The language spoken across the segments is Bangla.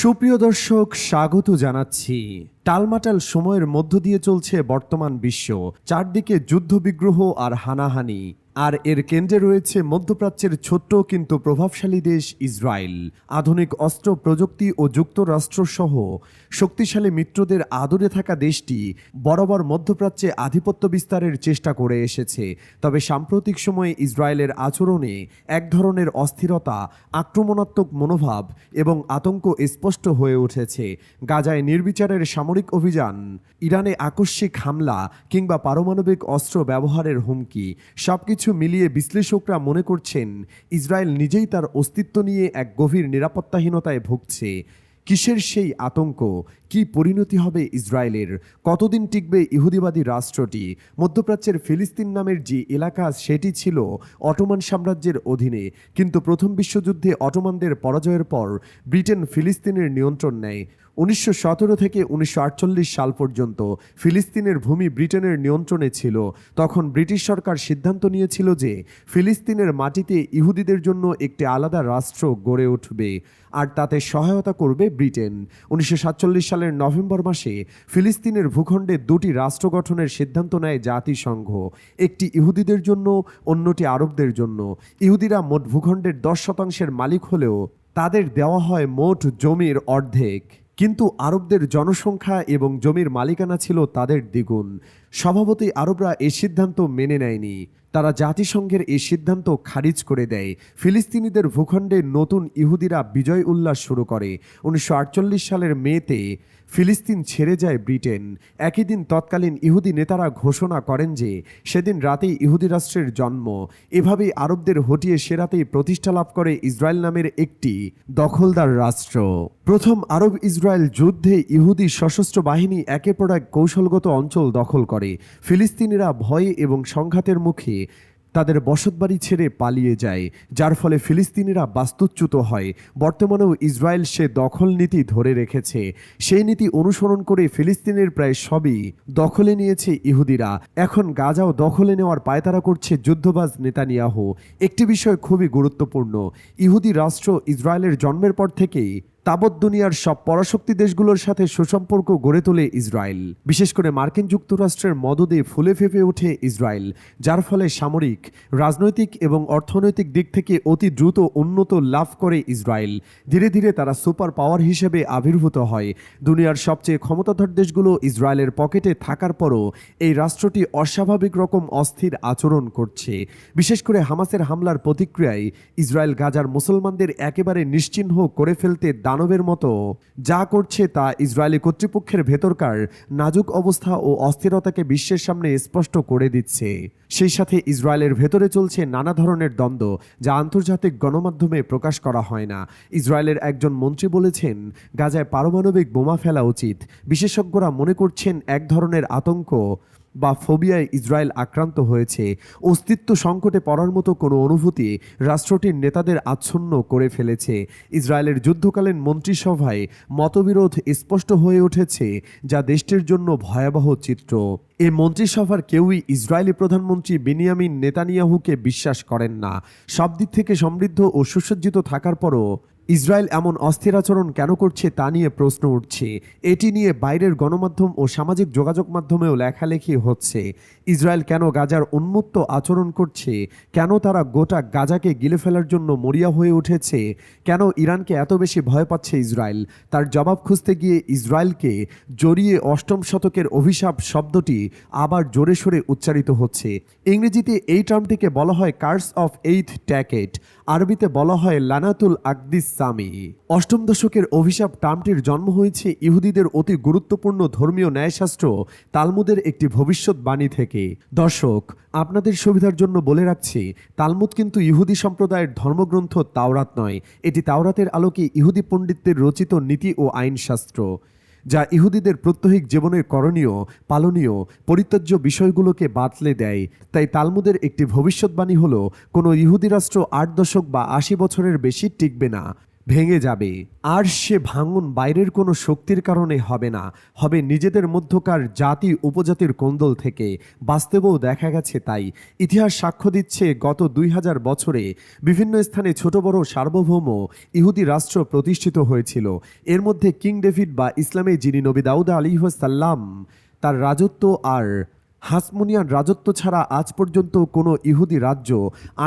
সুপ্রিয় দর্শক, স্বাগত জানাচ্ছি। টালমাটাল সময়ের মধ্য দিয়ে চলছে বর্তমান বিশ্ব। চারদিকে যুদ্ধবিগ্রহ আর হানাহানি। আর এর কেন্দ্রে রয়েছে মধ্যপ্রাচ্যের ছোট্ট কিন্তু প্রভাবশালী দেশ ইসরায়েল। আধুনিক অস্ত্র প্রযুক্তি ও যুক্তরাষ্ট্র সহ শক্তিশালী মিত্রদের আদরে থাকা দেশটি বরাবর মধ্যপ্রাচ্যে আধিপত্য বিস্তারের চেষ্টা করে এসেছে। তবে সাম্প্রতিক সময়ে ইসরায়েলের আচরণে এক ধরনের অস্থিরতা, আক্রমণাত্মক মনোভাব এবং আতঙ্ক স্পষ্ট হয়ে উঠেছে। গাজায় নির্বিচারের সামরিক অভিযান, ইরানে আকস্মিক হামলা কিংবা পারমাণবিক অস্ত্র ব্যবহারের হুমকি, সবকিছু মিলিয়ে বিশ্লেষকরা মনে করছেন, ইসরায়েল নিজেই তার অস্তিত্ব নিয়ে এক গভীর নিরাপত্তাহীনতায় ভুগছে। কিসের সেই আতঙ্ক? কি পরিণতি হবে ইসরায়েলের? কতদিন টিকবে ইহুদিবাদী রাষ্ট্রটি? মধ্যপ্রাচ্যের ফিলিস্তিন নামের যে এলাকা, সেটি ছিল অটোমান সাম্রাজ্যের অধীনে। কিন্তু প্রথম বিশ্বযুদ্ধে অটোমানদের পরাজয়ের পর ব্রিটেন ফিলিস্তিনের নিয়ন্ত্রণ নেয়। উনিশশো সতেরো থেকে উনিশশো আটচল্লিশ সাল পর্যন্ত ফিলিস্তিনের ভূমি ব্রিটেনের নিয়ন্ত্রণে ছিল। তখন ব্রিটিশ সরকার সিদ্ধান্ত নিয়েছিল যে ফিলিস্তিনের মাটিতে ইহুদিদের জন্য একটি আলাদা রাষ্ট্র গড়ে উঠবে আর তাতে সহায়তা করবে ব্রিটেন। উনিশশো সাতচল্লিশ সালের নভেম্বর মাসে ফিলিস্তিনের ভূখণ্ডে দুটি রাষ্ট্র গঠনের সিদ্ধান্ত নেয় জাতিসংঘ। একটি ইহুদিদের জন্য, অন্যটি আরবদের জন্য। ইহুদিরা মোট ভূখণ্ডের দশ শতাংশের মালিক হলেও তাদের দেওয়া হয় মোট জমির অর্ধেক। কিন্তু আরবদের জনসংখ্যা এবং জমির মালিকানা ছিল তাদের দ্বিগুণ। স্বভাবতই আরবরা এ সিদ্ধান্ত মেনে নেয়নি। তারা জাতিসংঘের এই সিদ্ধান্ত খারিজ করে দেয়। ফিলিস্তিনিদের ভূখণ্ডে নতুন ইহুদিরা বিজয় উল্লাস শুরু করে। উনিশশো আটচল্লিশ সালের মেতে ফিলিস্তিন ছেড়ে যায় ব্রিটেন। একই দিন তৎকালীন ইহুদি নেতারা ঘোষণা করেন যে, সেদিন রাতেই ইহুদি রাষ্ট্রের জন্ম। এভাবেই আরবদের হটিয়ে সেরাতেই প্রতিষ্ঠা লাভ করে ইসরায়েল নামের একটি দখলদার রাষ্ট্র। প্রথম আরব ইসরায়েল যুদ্ধে ইহুদি সশস্ত্র বাহিনী একে পর এক কৌশলগত অঞ্চল দখল করে। ফিলিস্তিনিরা ভয়ে এবং সংঘাতের মুখে তাদের বসতবাড়ি ছেড়ে পালিয়ে যায়, যার ফলে ফিলিস্তিনিরা বাস্তুচ্যুত হয়। বর্তমানেও ইসরায়েল সে দখল নীতি ধরে রেখেছে। সেই নীতি অনুসরণ করে ফিলিস্তিনের প্রায় সবই দখলে নিয়েছে ইহুদিরা। এখন গাজাও দখলে নেওয়ার পায়তারা করছে যুদ্ধবাজ নেতানিয়াহু। একটি বিষয় খুবই গুরুত্বপূর্ণ, ইহুদি রাষ্ট্র ইসরায়েলের জন্মের পর থেকেই তাবৎ দুনিয়ার সব পরাশক্তি দেশগুলোর সাথে সুসম্পর্ক গড়ে তোলে ইসরায়েল। বিশেষ করে মার্কিন যুক্তরাষ্ট্রের মদদে ফুলে ফেপে ওঠে ইসরায়েল, যার ফলে সামরিক, রাজনৈতিক এবং অর্থনৈতিক দিক থেকে অতি দ্রুত উন্নত লাভ করে ইসরায়েল। ধীরে ধীরে তারা সুপার পাওয়ার হিসেবে আবির্ভূত হয়। দুনিয়ার সবচেয়ে ক্ষমতাধর দেশগুলো ইসরায়েলের পকেটে থাকার পরও এই রাষ্ট্রটি অস্বাভাবিক রকম অস্থির আচরণ করছে। বিশেষ করে হামাসের হামলার প্রতিক্রিয়ায় ইসরায়েল গাজার মুসলমানদের একেবারে নিশ্চিহ্ন করে ফেলতে দানবের মতো, যা করছে তা ইসরায়েলি কর্তৃপক্ষের ভেতরকার নাজুক অবস্থা ও অস্থিরতাকে বিশ্বের সামনে স্পষ্ট করে দিচ্ছে। সেই সাথে ইসরায়েলের ভেতরে চলছে নানা ধরনের দ্বন্দ্ব, যা আন্তর্জাতিক গণমাধ্যমে প্রকাশ করা হয় না। ইসরায়েলের একজন মন্ত্রী বলেছেন, গাজায় পারমাণবিক বোমা ফেলা উচিত। বিশেষজ্ঞরা মনে করছেন এক ধরনের আতঙ্ক বা ফোবিয়ায় ইসরায়েল আক্রান্ত হয়েছে, অস্তিত্ব সংকটে পড়ার মতো কোনো অনুভূতি রাষ্ট্রটির নেতাদের আচ্ছন্ন করে ফেলেছে। ইসরায়েলের যুদ্ধকালীন মন্ত্রিসভায় মতবিরোধ স্পষ্ট হয়ে উঠেছে, যা দেশটির জন্য ভয়াবহ চিত্র। এ মন্ত্রিসভার কেউই ইসরায়েলি প্রধানমন্ত্রী বেনিয়ামিন নেতানিয়াহুকে বিশ্বাস করেন না। সব দিক থেকে সমৃদ্ধ ও সুসজ্জিত থাকার পরও ইসরায়েল এমন অস্থির আচরণ কেন করছে তা নিয়ে প্রশ্ন উঠছে। এটি নিয়ে বাইরের গণমাধ্যম ও সামাজিক যোগাযোগ মাধ্যমেও লেখালেখি হচ্ছে। ইসরায়েল কেন গাজার উন্মুক্ত আচরণ করছে? কেন তারা গোটা গাজাকে গিলে ফেলার জন্য মরিয়া হয়ে উঠেছে? কেন ইরানকে এত বেশি ভয় পাচ্ছে ইসরায়েল? তার জবাব খুঁজতে গিয়ে ইসরায়েলকে জড়িয়ে অষ্টম শতকের অভিশাপ শব্দটি আবার জোরে সোরে উচ্চারিত হচ্ছে। ইংরেজিতে এই টার্মটিকে বলা হয় কার্স অফ এইথ ট্যাকেট আরবিতে বলা হয় লানাতুল আকদিস সামি। অষ্টম দশকের অভিশাপ টার্মটির জন্ম হয়েছে ইহুদিদের অতি গুরুত্বপূর্ণ ধর্মীয় ন্যায়শাস্ত্র তালমুদের একটি ভবিষ্যৎবাণী থেকে। দর্শক, আপনাদের সুবিধার জন্য বলে রাখছি, তালমুদ কিন্তু ইহুদি সম্প্রদায়ের ধর্মগ্রন্থ তাওরাত নয়। এটি তাওরাতের আলোকে ইহুদি পণ্ডিতদের রচিত নীতি ও আইনশাস্ত্র। যা ইহুদিদের প্রত্যহিক জীবনের করণীয়, পালনীয়, পরিত্যাজ্য বিষয়গুলোকে বাতলে দেয়। তাই তালমুদের একটি ভবিষ্যৎবাণী হল, কোনো ইহুদি রাষ্ট্র আট দশক বা আশি বছরের বেশি টিকবে না। ভেঙে যাবে। আর সে ভাঙন বাইরের কোনো শক্তির কারণে হবে না। হবে নিজেদের মধ্যকার জাতি উপজাতির কোন্দল থেকে। বাস্তবেও দেখা গেছে তাই। ইতিহাস সাক্ষ্য দিচ্ছে গত দুই হাজার বছরে বিভিন্ন স্থানে ছোট বড় সার্বভৌম ইহুদি রাষ্ট্র প্রতিষ্ঠিত হয়েছিল। এর মধ্যে কিং ডেভিড বা ইসলামে যিনি নবী দাউদা আলিহাসাল্লাম তার রাজত্ব আর হাসমুনিয়ান রাজত্ব ছাড়া আজ পর্যন্ত কোনো ইহুদি রাজ্য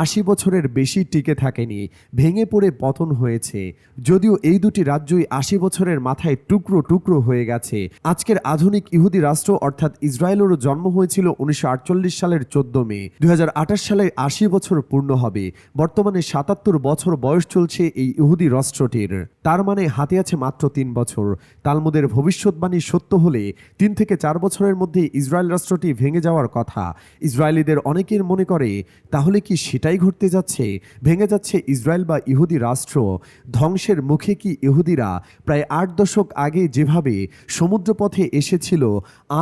আশি বছরের বেশি টিকে থাকেনি, ভেঙে পড়ে পতন হয়েছে। যদিও এই দুটি রাজ্যই আশি বছরের মাথায় টুকরো টুকরো হয়ে গেছে। আজকের আধুনিক ইহুদি রাষ্ট্র অর্থাৎ ইসরায়েলেরও জন্ম হয়েছিল উনিশশো আটচল্লিশ সালের চোদ্দ মে। দু হাজার আঠাশ সালে আশি বছর পূর্ণ হবে। বর্তমানে সাতাত্তর বছর বয়স চলছে এই ইহুদি রাষ্ট্রটির। তার মানে হাতে আছে মাত্র তিন বছর। তালমুদের ভবিষ্যৎবাণী সত্য হলে তিন থেকে চার বছরের মধ্যে ইসরায়েল রাষ্ট্রটি ভেঙে যাওয়ার কথা। ইসরায়েলিদের অনেকের মনে করে, তাহলে কি সেটাই ঘটতে যাচ্ছে? ভেঙে যাচ্ছে ইসরায়েল বা ইহুদি রাষ্ট্র। ধ্বংসের মুখে কি ইহুদিরা প্রায় আট দশক আগে যেভাবে সমুদ্রপথে এসেছিল,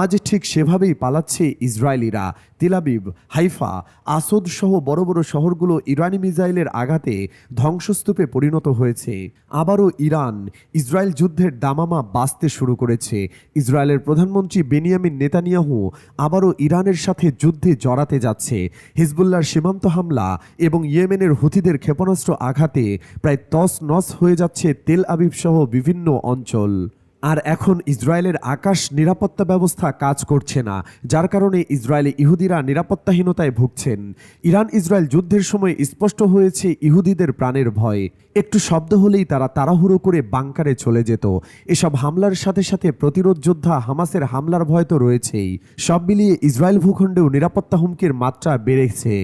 আজ ঠিক সেভাবেই পালাচ্ছে ইসরায়েলিরা। তেলাবিব হাইফা, আসদ সহ বড় বড় শহরগুলো ইরানি মিসাইলের আঘাতে ধ্বংসস্তূপে পরিণত হয়েছে। আবারও ইরান ইসরায়েল যুদ্ধের দামামা বাঁচতে শুরু করেছে। ইসরায়েলের প্রধানমন্ত্রী বেনিয়ামিন নেতানিয়াহু আবারও ইরানের সাথে যুদ্ধে জড়াতে যাচ্ছে। হিজবুল্লার সীমান্ত হামলা এবং ইয়েমেনের হুথিদের ক্ষেপণাস্ত্র আঘাতে প্রায় তস নস হয়ে যাচ্ছে তেল আবিব সহ বিভিন্ন অঞ্চল। আর এখন ইসরায়েলের আকাশ নিরাপত্তা ব্যবস্থা কাজ করছে না, যার কারণে ইসরায়েলি ইহুদিরা নিরাপত্তাহীনতায় ভুগছেন। ইরান ইসরায়েল যুদ্ধের সময় স্পষ্ট হয়েছে ইহুদিদের প্রাণের ভয়। একটু শব্দ হলেই তারা তাড়াহুড়ো করে বাংকারে চলে যেত। এসব হামলার সাথে সাথে প্রতিরোধ যোদ্ধা হামাসের হামলার ভয় তো রয়েছেই। সব মিলিয়ে ইসরায়েল ভূখণ্ডেও নিরাপত্তা হুমকির মাত্রা বেড়েছে।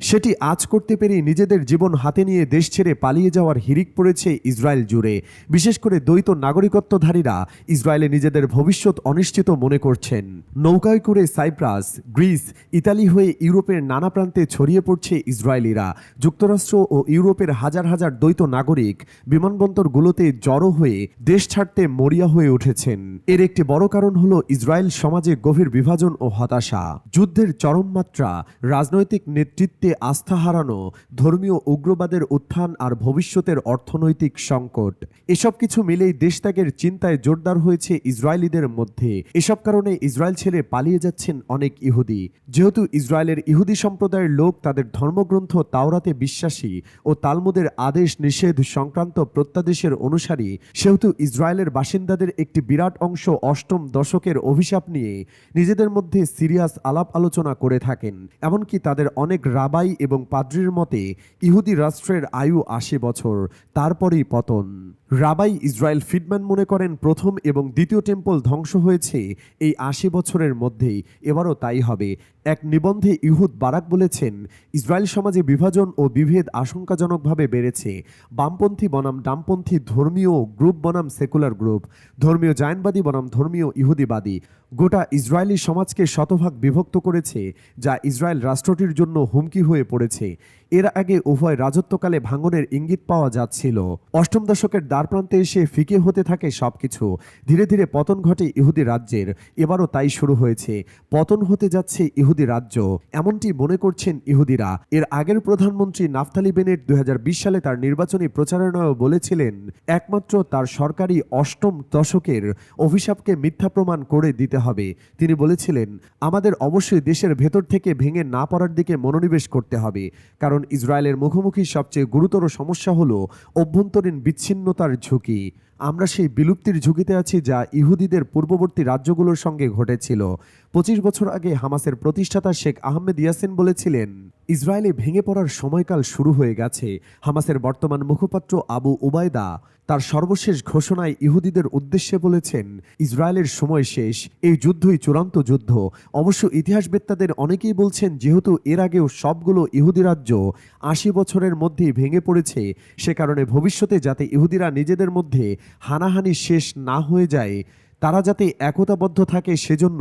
সেটি আজ করতে পেরে নিজেদের জীবন হাতে নিয়ে দেশ ছেড়ে পালিয়ে যাওয়ার হিরিক পড়েছে ইসরায়েল জুড়ে। বিশেষ করে দ্বৈত নাগরিকত্বধারীরা ইসরায়েলে নিজেদের ভবিষ্যৎ অনিশ্চিত মনে করছেন। নৌকায় করে সাইপ্রাস, গ্রিস, ইতালি হয়ে ইউরোপের নানা প্রান্তে ছড়িয়ে পড়ছে ইসরায়েলিরা। যুক্তরাষ্ট্র ও ইউরোপের হাজার হাজার দ্বৈত নাগরিক বিমানবন্দরগুলোতে জড়ো হয়ে দেশ ছাড়তে মরিয়া হয়ে উঠেছেন। এর একটি বড় কারণ হলো ইসরায়েল সমাজে গভীর বিভাজন ও হতাশা। যুদ্ধের চরম মাত্রা, রাজনৈতিক নেতৃত্বে আস্থা হারানো ধর্মীয় উগ্রবাদের উত্থান আর ভবিষ্যতের অর্থনৈতিক সংকট। এসব কিছু মিলেই দেশত্যাগের চিন্তায় জোরদার হয়েছে ইসরায়েলিদের মধ্যে। এসব কারণে ইসরায়েল ছেড়ে পালিয়ে যাচ্ছেন অনেক ইহুদি। যেহেতু ইসরায়েলের ইহুদি সম্প্রদায়ের লোক তাদের ধর্মগ্রন্থ তাওরাতে বিশ্বাসী ও তালমুদের আদেশ নিষেধ সংক্রান্ত প্রত্যাদেশের অনুসারী, সেহেতু ইসরায়েলের বাসিন্দাদের একটি বিরাট অংশ অষ্টম দশকের অভিশাপ নিয়ে নিজেদের মধ্যে সিরিয়াস আলাপ আলোচনা করে থাকেন। এমনকি তাদের অনেক রাবাই এবং পাদ্রির মতে, ইহুদি রাষ্ট্রের আয়ু আশি বছর, তারপরেই পতন। রাবাই ইসরায়েল ফিডম্যান মনে করেন প্রথম এবং দ্বিতীয় টেম্পল ধ্বংস হয়েছে, এই আশি বছরের মধ্যেই। এবারও তাই হবে। এক নিবন্ধে ইহুদ বারাক বলেছেন, ইসরায়েল সমাজে বিভাজন ও বিভেদ আশঙ্কাজনকভাবে বেড়েছে। বামপন্থী বনাম ডামপন্থী ধর্মীয় গ্রুপ বনাম সেকুলার গ্রুপ, ধর্মীয় জায়নবাদী বনাম ধর্মীয় ইহুদিবাদী। গোটা ইসরায়েলি সমাজকে শতভাগ বিভক্ত করেছে, যা ইসরায়েল রাষ্ট্রটির জন্য হুমকি হয়ে পড়েছে। এর আগে উভয় রাজত্বকালে ভাঙনের ইঙ্গিত পাওয়া যাচ্ছিল। অষ্টম দশকের দ্বারপ্রান্তে এসে ফিকে হতে থাকে সবকিছু। ধীরে ধীরে পতন ঘটে ইহুদি রাজ্যের। এবারও তাই শুরু হয়েছে। পতন হতে যাচ্ছে ইহুদি রাজ্য। এমনটি মনে করছেন ইহুদিরা। এর আগের প্রধানমন্ত্রী নাফতালি বেনেট দুই সালে তার নির্বাচনী প্রচারণায় বলেছিলেন, একমাত্র তার সরকারি অষ্টম দশকের অভিশাপকে মিথ্যা প্রমাণ করে দিতে হবে। তিনি বলেছিলেন, আমাদের অবশ্যই দেশের ভেতর থেকে ভেঙে না পড়ার দিকে মনোনিবেশ করতে হবে। কারণ ইসরায়েলের মুখোমুখি সবচেয়ে গুরুতর সমস্যা হলো অভ্যন্তরীণ বিচ্ছিন্নতার ঝুঁকি। আমরা সেই বিলুপ্তির ঝুঁকিতে আছি যা ইহুদিদের পূর্ববর্তী রাজ্যগুলোর সঙ্গে ঘটেছিল। পঁচিশ বছর আগে হামাসের প্রতিষ্ঠাতা শেখ আহমেদ ইয়াসিন বলেছিলেন ইসরায়েলে ভেঙে পড়ার সময়কাল শুরু হয়ে গেছে। হামাসের বর্তমান মুখপাত্র আবু উবায়দা তার সর্বশেষ ঘোষণায় ইহুদিদের উদ্দেশ্যে বলেছেন, ইসরায়েলের সময় শেষ, এই যুদ্ধই চূড়ান্ত যুদ্ধ। অবশ্য ইতিহাসবেত্তাদের অনেকেই বলছেন, যেহেতু এর আগেও সবগুলো ইহুদি রাজ্য আশি বছরের মধ্যেই ভেঙে পড়েছে, সে কারণে ভবিষ্যতে যাতে ইহুদিরা নিজেদের মধ্যে হানাহানি শেষ না হয়ে যায় তারা যাতে একতাবদ্ধ থাকে সেজন্য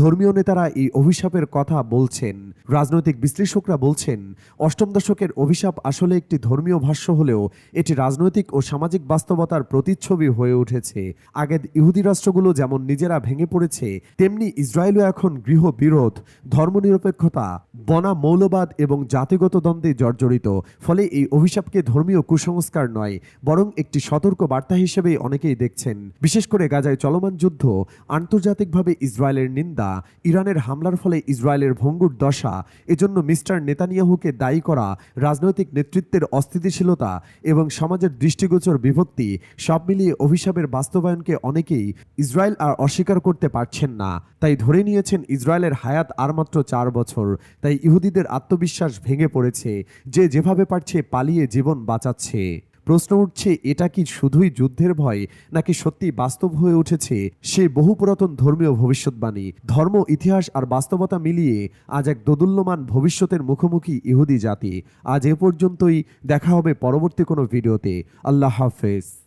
ধর্মীয় নেতারা এই অভিশাপের কথা বলছেন। রাজনৈতিক বিশ্লেষকরা বলছেন, অষ্টম দশকের অভিশাপ আসলে একটি ধর্মীয় ভাষ্য হলেও এটি রাজনৈতিক ও সামাজিক বাস্তবতার প্রতিচ্ছবি হয়ে উঠেছে। আগের ইহুদি রাষ্ট্রগুলো যেমন নিজেরা ভেঙে পড়েছে, তেমনি ইসরায়েলও এখন গৃহবিরোধ, ধর্মনিরপেক্ষতা বনা মৌলবাদ এবং জাতিগত দ্বন্দ্বে জর্জরিত। ফলে এই অভিশাপকে ধর্মীয় কুসংস্কার নয়, বরং একটি সতর্ক বার্তা হিসেবে অনেকেই দেখছেন। বিশেষ করে গাজায় চলমান যুদ্ধ, আন্তর্জাতিকভাবে ইসরায়েলের নিন্দা, ইরানের হামলার ফলে ইসরায়েলের ভঙ্গুর দশা, এজন্য মিস্টার নেতানিয়াহুকে দায়ী করা, রাজনৈতিক নেতৃত্বের অস্থিতিশীলতা এবং সমাজের দৃষ্টিগোচর বিভক্তি সব মিলিয়ে অভিশাপের বাস্তবায়নকে অনেকেই ইসরায়েল আর অস্বীকার করতে পারছেন না। তাই ধরে নিয়েছেন ইসরায়েলের হায়াত আর মাত্র চার বছর। তাই ইহুদিদের আত্মবিশ্বাস ভেঙে পড়েছে। যে যেভাবে পারছে পালিয়ে জীবন বাঁচাচ্ছে। প্রশ্ন উঠছে, এটা কি শুধুই যুদ্ধের ভয়, নাকি সত্যি বাস্তব হয়ে উঠেছে সে বহু পুরাতন ধর্মীয় ভবিষ্যৎবাণী? ধর্ম, ইতিহাস আর বাস্তবতা মিলিয়ে আজ এক দোদুল্যমান ভবিষ্যতের মুখোমুখি ইহুদি জাতি। আজ এ পর্যন্তই, দেখা হবে পরবর্তী কোনো ভিডিওতে। আল্লাহ হাফেজ।